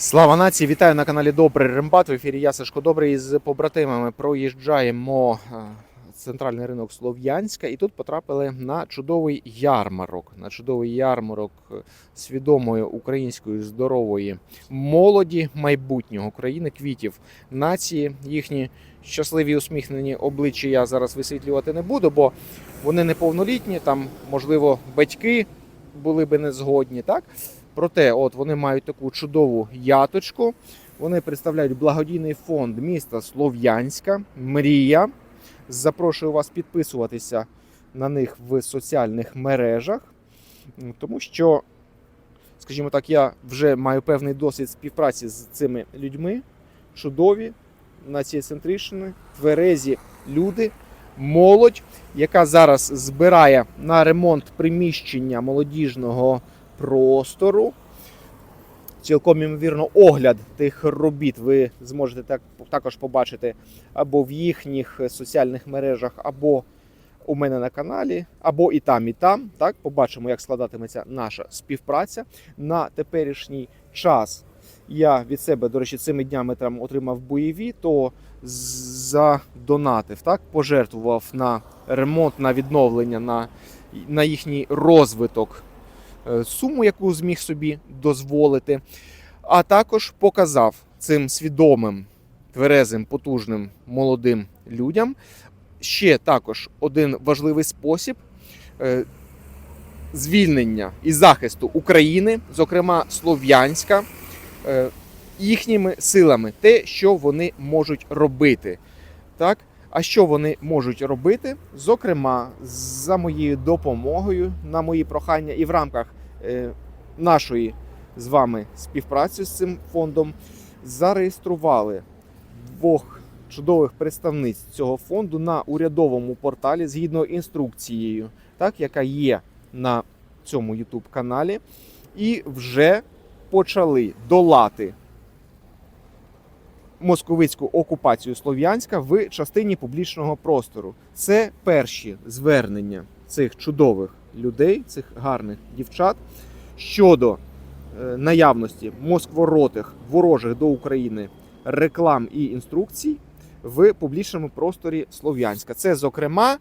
Слава нації! Вітаю на каналі Добрий Рембат. В ефірі я Сашко Добрий з побратимами проїжджаємо е, центральний ринок Слов'янська і тут потрапили на чудовий ярмарок. На чудовий ярмарок е, свідомої української здорової молоді майбутнього країни, квітів нації. Їхні щасливі усміхнені обличчя я зараз висвітлювати не буду, бо вони неповнолітні. Там, можливо, батьки були би не згодні, так? Проте, от вони мають таку чудову яточку. Вони представляють благодійний фонд міста Слов'янська, Мрія. Запрошую вас підписуватися на них в соціальних мережах, тому що, скажімо так, я вже маю певний досвід співпраці з цими людьми. Чудові, націєцентричні, тверезі люди, молодь, яка зараз збирає на ремонт приміщення молодіжного простору. Цілком ймовірно, огляд тих робіт ви зможете так, також побачити або в їхніх соціальних мережах, або у мене на каналі, або і там, і там. Так, побачимо, як складатиметься наша співпраця на теперішній час. Я від себе, до речі, цими днями там отримав бойові, то задонатив, так, пожертвував на ремонт, на відновлення, на, на їхній розвиток суму, яку зміг собі дозволити, а також показав цим свідомим, тверезим, потужним молодим людям ще також один важливий спосіб е, звільнення і захисту України, зокрема Слов'янська, е, їхніми силами, те, що вони можуть робити. Так? А що вони можуть робити? Зокрема, за моєю допомогою, на мої прохання і в рамках е, нашої з вами співпраці з цим фондом зареєстрували двох чудових представниць цього фонду на урядовому порталі згідно інструкцією, так, яка є на цьому YouTube каналі, і вже почали долати московицьку окупацію Слов'янська в частині публічного простору. Це перші звернення цих чудових людей, цих гарних дівчат щодо е, наявності москворотих ворожих до України реклам і інструкцій в публічному просторі Слов'янська. Це, зокрема,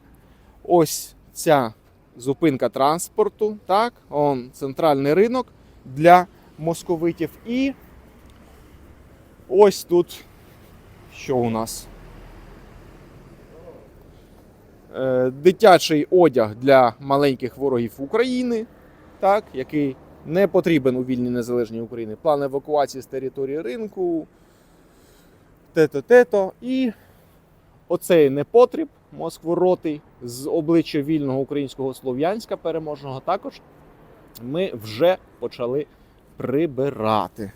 ось ця зупинка транспорту, так, он центральний ринок для московитів. І ось тут що у нас? Е, Дитячий одяг для маленьких ворогів України, так, який не потрібен у вільній незалежній Україні. План евакуації з території ринку, тето-тето. І оцей непотріб Москворотий з обличчя вільного українського слов'янська переможного також ми вже почали прибирати.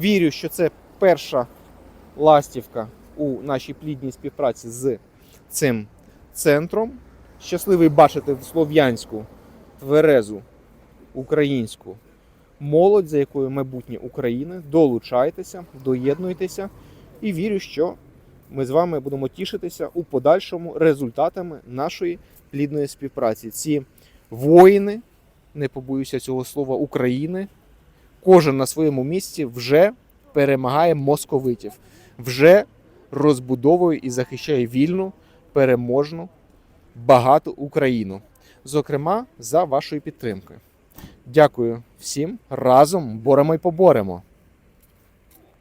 Вірю, що це перша ластівка у нашій плідній співпраці з цим центром. Щасливий бачити Слов'янську тверезу українську молодь, за якою майбутнє України. Долучайтеся, доєднуйтеся і вірю, що ми з вами будемо тішитися у подальшому результатами нашої плідної співпраці. Ці воїни, не побоюся цього слова, України, кожен на своєму місці вже перемагає московитів, вже розбудовує і захищає вільну, переможну, багату Україну. Зокрема, за вашою підтримкою. Дякую всім разом боремо і поборемо.